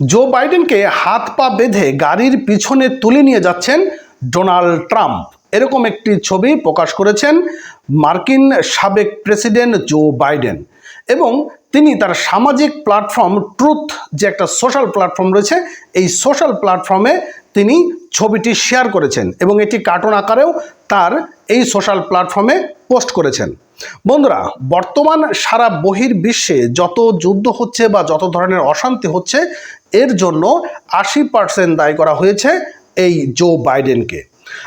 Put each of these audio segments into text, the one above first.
জো বাইডেনকে হাত পা বেঁধে গাড়ির পিছনে তুলে নিয়ে যাচ্ছেন ডোনাল্ড ট্রাম্প। এরকম একটি ছবি প্রকাশ করেছেন মার্কিন সাবেক প্রেসিডেন্ট জো বাইডেন এবং তিনি তার সামাজিক প্ল্যাটফর্ম ট্রুথ যে একটা সোশ্যাল প্ল্যাটফর্ম রয়েছে, এই সোশ্যাল প্ল্যাটফর্মে তিনি ছবিটি শেয়ার করেছেন এবং এটি কার্টুন আকারেও তার এই সোশ্যাল প্ল্যাটফর্মে পোস্ট করেছেন। বন্ধুরা, বর্তমান সারা বহির বিশ্বে যত যুদ্ধ হচ্ছে বা যত ধরনের অশান্তি হচ্ছে এর জন্য আশি পার্সেন্ট দায়ী করা হয়েছে এই জো বাইডেনকে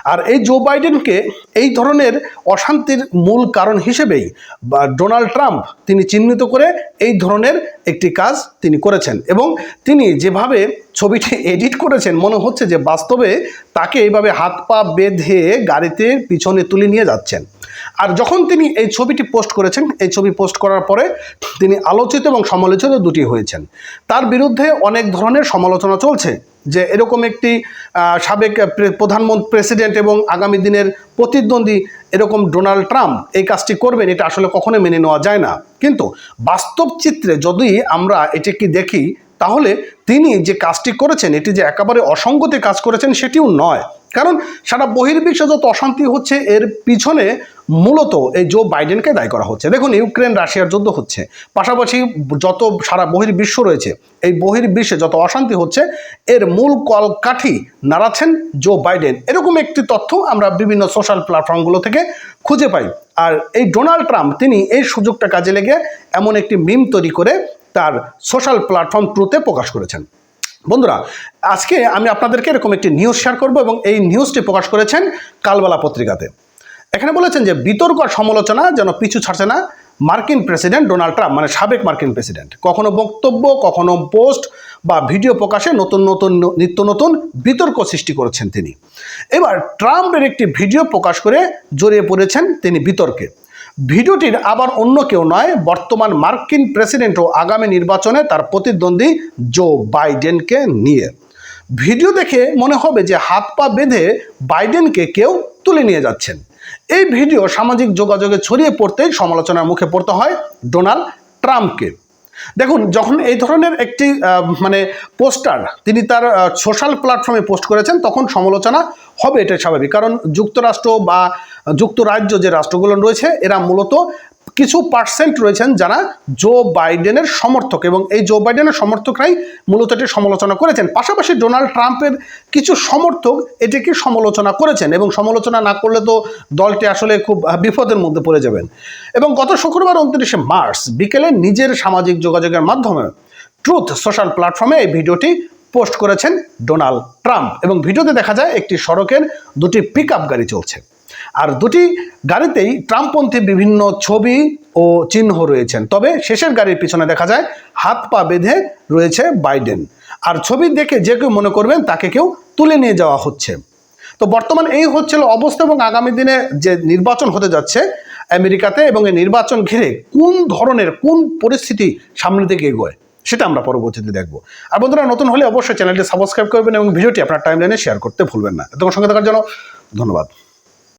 আর এই জো বাইডেনকে এই ধরনের অশান্তির মূল কারণ হিসেবেই ডোনাল্ড ট্রাম্প তিনি চিহ্নিত করে এই ধরনের একটি কাজ তিনি করেছেন এবং তিনি যেভাবে ছবিটি এডিট করেছেন, মনে হচ্ছে যে বাস্তবে তাকে এইভাবে হাত পা বেঁধে গাড়িতে পিছনে তুলে নিয়ে যাচ্ছেন। আর যখন তিনি এই ছবিটি পোস্ট করেছেন, এই ছবি পোস্ট করার পরে তিনি আলোচিত এবং সমালোচিত দুটি হয়েছেন। তার বিরুদ্ধে অনেক ধরনের সমালোচনা চলছে যে এরকম একটি সাবেক প্রধানমন্ত্রী প্রেসিডেন্ট এবং আগামী দিনের প্রতিদ্বন্দ্বী এরকম ডোনাল্ড ট্রাম্প এই কাজটি করবেন, এটা আসলে কখনোই মেনে নেওয়া যায় না। কিন্তু বাস্তব চিত্রে যদি আমরা এটিকে দেখি তাহলে তিনি যে কাজটি করেছেন, এটি যে একেবারে অসঙ্গতি কাজ করেছেন, সেটিও নয়। কারণ সারা বহির্বিশ্বে যত অশান্তি হচ্ছে, এর পিছনে মূলত এই জো বাইডেনকে দায়ী করা হচ্ছে। দেখুন, ইউক্রেন, রাশিয়ার যুদ্ধ হচ্ছে। পাশাপাশি যত সারা বহির্বিশ্ব রয়েছে, এই বহির্বিশ্বে যত অশান্তি হচ্ছে, এর মূল কলকাঠি নাড়াচ্ছেন জো বাইডেন। এরকম একটি তথ্য আমরা বিভিন্ন সোশ্যাল প্ল্যাটফর্মগুলো থেকে খুঁজে পাই। আর এই ডোনাল্ড ট্রাম্প, তিনি এই সুযোগটা কাজে লেগে এমন একটি মিম তৈরি করে তার সোশ্যাল প্ল্যাটফর্ম ট্রুতে প্রকাশ করেছেন। বন্ধুরা, আজকে আমি আপনাদেরকে এরকম একটি নিউজ শেয়ার করব এবং এই নিউজটি প্রকাশ করেছেন কালবেলা পত্রিকাতে। এখানে বলেছেন যে, বিতর্ক আর সমালোচনা যেন পিছু ছাড়ছে না মার্কিন প্রেসিডেন্ট ডোনাল্ড ট্রাম্প মানে সাবেক মার্কিন প্রেসিডেন্ট কখনো বক্তব্য, কখনো পোস্ট বা ভিডিও প্রকাশে নতুন নতুন, নিত্য নতুন বিতর্ক সৃষ্টি করেছেন তিনি। এবার ট্রাম্পের একটি ভিডিও প্রকাশ করে জড়িয়ে পড়েছেন তিনি বিতর্কে। ভিডিওটির আবার অন্য কেউ নয়, বর্তমান মার্কিন প্রেসিডেন্ট ও আগামী নির্বাচনে তার প্রতিদ্বন্দ্বী জো বাইডেনকে নিয়ে। ভিডিও দেখে মনে হবে যে হাত পা বেঁধে বাইডেনকে কেউ তুলে নিয়ে যাচ্ছেন। এই ভিডিও সামাজিক যোগাযোগে ছড়িয়ে পড়তেই সমালোচনার মুখে পড়তে হয় ডোনাল্ড ট্রাম্পকে। দেখুন, যখন এই ধরনের একটি মানে পোস্টার তিনি তার সোশ্যাল প্ল্যাটফর্মে পোস্ট করেছেন, তখন সমালোচনা হবে, এটা স্বাভাবিক। কারণ যুক্তরাষ্ট্র বা যুক্তরাজ্য যে রাষ্ট্রগুলো রয়েছে, এরা মূলত কিছু পার্সেন্ট রয়েছেন যারা জো বাইডেনের সমর্থক এবং এই জো বাইডেনের সমর্থকরাই মূলত এটি সমালোচনা করেছেন। পাশাপাশি ডোনাল্ড ট্রাম্পের কিছু সমর্থক এটিকে সমালোচনা করেছেন এবং সমালোচনা না করলে তো দলটি আসলে খুব বিপদের মধ্যে পড়ে যাবেন। এবং গত শুক্রবার উনত্রিশে মার্চ বিকেলে নিজের সামাজিক যোগাযোগের মাধ্যমে ট্রুথ সোশ্যাল প্ল্যাটফর্মে এই ভিডিওটি পোস্ট করেছেন ডোনাল্ড ট্রাম্প এবং ভিডিওতে দেখা যায় একটি সড়কের দুটি পিক গাড়ি চলছে। আর দুটি গাড়িতেই ট্রাম্পপন্থী বিভিন্ন ছবি ও চিহ্ন রয়েছেন। তবে শেষের গাড়ির পিছনে দেখা যায়, হাত পা বেঁধে রয়েছে বাইডেন। আর ছবি দেখে যে কেউ মনে করবেন তাকে কেউ তুলে নিয়ে যাওয়া হচ্ছে। তো বর্তমান এই হচ্ছিল অবস্থা এবং আগামী দিনে যে নির্বাচন হতে যাচ্ছে আমেরিকাতে এবং এই নির্বাচন ঘিরে কোন ধরনের, কোন পরিস্থিতি সামনের দিকে এগোয়, সেটা আমরা পরবর্তীতে দেখব। আর বন্ধুরা, নতুন হলে অবশ্যই চ্যানেলটি সাবস্ক্রাইব করবেন এবং ভিডিওটি আপনার টাইমলাইনে শেয়ার করতে ভুলবেন না। এতক্ষণ সঙ্গে থাকার জন্য ধন্যবাদ।